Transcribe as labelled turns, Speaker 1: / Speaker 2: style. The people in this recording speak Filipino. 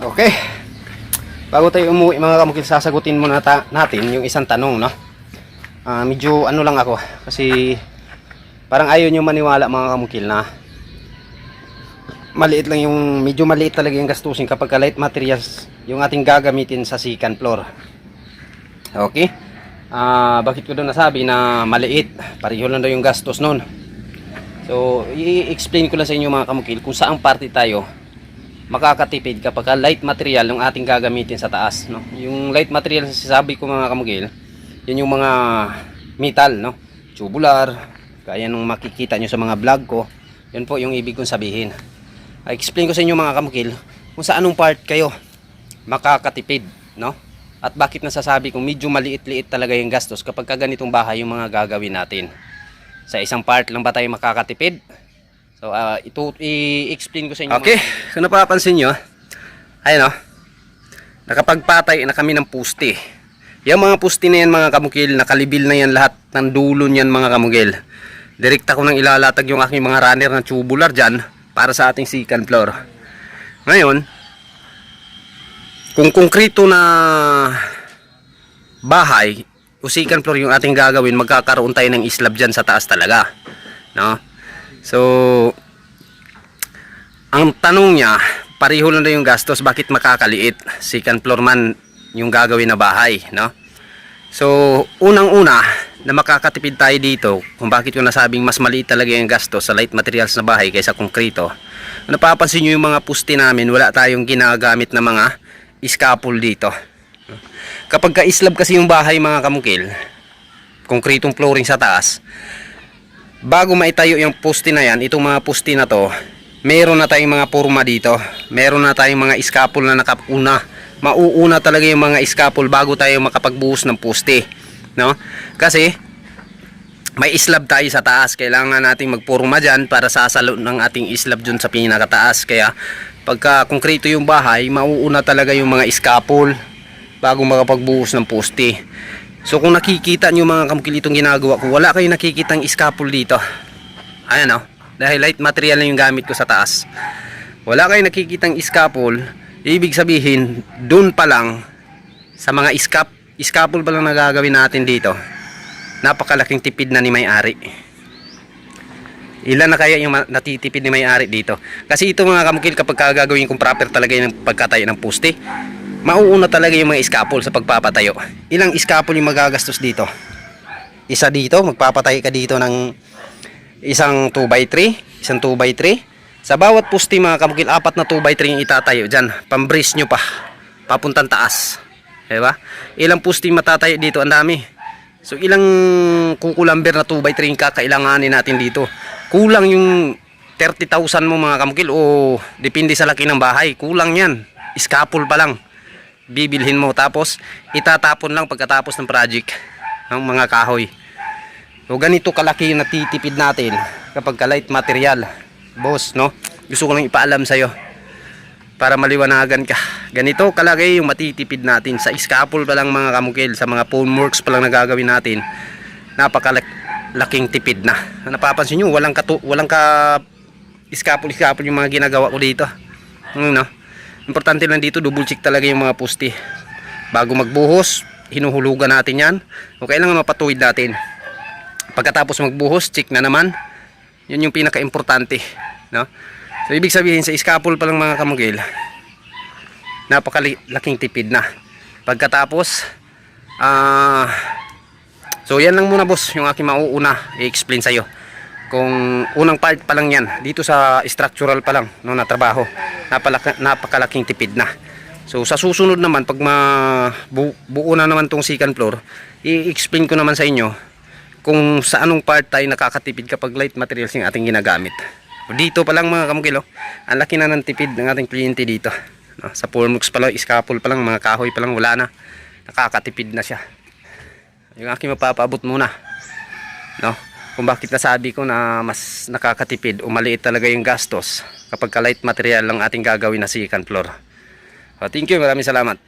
Speaker 1: Okay. Bago tayo umuwi mga kamukil, sasagutin muna ta natin yung isang tanong, no? Ah, medyo ano lang ako kasi parang ayaw nyo maniwala mga kamukil na maliit lang yung medyo maliit talaga yung gastusin kapag ka light materials yung ating gagamitin sa second floor. Okay? Ah, bakit ko doon nasabi na maliit? Pareho lang daw yung gastos noon. So, i-explain ko lang sa inyo mga kamukil kung saang parte tayo makakatipid kapag ka light material yung ating gagamitin sa taas. No? Yung light material sasabi ko mga kamukil, yun yung mga metal, no? tubular, kaya nung makikita nyo sa mga vlog ko, yun po yung ibig kong sabihin. I-explain ko sa inyo mga kamukil kung sa anong part kayo makakatipid. No? At bakit nasasabi kong medyo maliit-liit talaga yung gastos kapag ka ganitong bahay yung mga gagawin natin. Sa isang part lang ba tayo makakatipid? So, ah, ito i-explain ko sa inyo. Okay, kung napapansin nyo, ayun o, nakapagpatay na kami ng puste. Yung mga puste na yan mga kamukil, nakalibil na yan lahat ng dulo niyan mga kamukil. Direkta ko nang ilalatag yung aking mga runner na tubular dyan para sa ating second floor. Ngayon, kung konkrito na bahay, o second floor yung ating gagawin, magkakaroon tayo ng islab dyan sa taas talaga. No? So, ang tanong niya, pareho lang na yung gastos, bakit makakaliit? Second floor man yung gagawin na bahay, no? So, unang-una na makakatipid tayo dito, kung bakit yung nasabing mas maliit talaga yung gastos sa light materials na bahay kaysa konkrito. Napapansin nyo yung mga puste namin, wala tayong ginagamit na mga scaffold dito. Kapag ka-islab kasi yung bahay mga kamukil, konkretong flooring sa taas, bago maitayo yung poste na yan, itong mga poste na to, meron na tayong mga forma dito. Meron na tayong mga scaffold na nakapuna. Mauuna talaga yung mga scaffold bago tayo makapagbuhos ng poste. No? Kasi, may islab tayo sa taas. Kailangan nating magpurma dyan para sasalo ng ating islab dyan sa pinakataas. Kaya, pagka konkreto yung bahay, mauuna talaga yung mga scaffold bago makapagbuhos ng poste. So kung nakikita nyo mga kamukil itong ginagawa ko, wala kayong nakikitang scaffold dito. Ayan o. Dahil light material na yung gamit ko sa taas. Wala kayong nakikitang scaffold. Ibig sabihin, dun pa lang sa mga scap, scaffold pa lang na gagawin natin dito. Napakalaking tipid na ni may-ari. Ilan na kaya yung natitipid ni may-ari dito? Kasi ito mga kamukil kapag gagawin kong proper talaga yung pagkatayo ng poste, mauuna talaga yung mga scaffold sa pagpapatayo. Ilang scaffold yung magagastos dito? Isa dito, magpapatay ka dito ng isang 2x3, isang 2x3. Sa bawat poste mga kamukil, apat na 2x3 yung itatayo dyan. Pambris nyo pa, papuntang taas. Diba? Ilang poste matatayo dito, ang dami. So ilang kukulamber na 2x3 yung kakailanganin natin dito. Kulang yung 30,000 mo mga kamukil o depende sa laki ng bahay. Kulang yan. Scaffold pa lang bibilhin mo. Tapos itatapon lang pagkatapos ng project ng mga kahoy. So ganito kalaki yung natitipid natin kapag ka light material. Boss no? Gusto ko lang ipaalam sa'yo para maliwanagan ka. Ganito kalaki yung matitipid natin. Sa scaffold pa lang mga kamukil sa mga formworks pa lang na gagawin natin napakalaking tipid na. Napapansin nyo walang, katu walang ka scaffold scaffold yung mga ginagawa ko dito. Ano no Importante lang dito, double check talaga yung mga poste. Bago magbuhos, hinuhulugan natin yan. O kailangan mapatuwid natin. Pagkatapos magbuhos, check na naman. Yun yung pinaka-importante. No? So, ibig sabihin, sa scaffold pa lang mga kamugil, napakalaking tipid na. Pagkatapos, ah, so yan lang muna boss, yung aking mauuna i-explain sa'yo kung unang part pa lang yan dito sa structural pa lang no na trabaho napalaka, napakalaking tipid na. So sa susunod naman pag ma bu, buo na naman tong second floor i-explain ko naman sa inyo kung sa anong part tayo nakakatipid kapag light materials yung ating ginagamit. Dito pa lang mga kamukilo ang laki na ng tipid ng ating kliyente dito. No, sa formworks pa lang scaffold pa lang mga kahoy pa lang wala na. Nakakatipid na siya. Yung aking mapapaabot muna. No kung bakit nasabi ko na mas nakakatipid o maliit talaga yung gastos kapag ka light material lang ating gagawin na second floor. So, thank you, maraming salamat.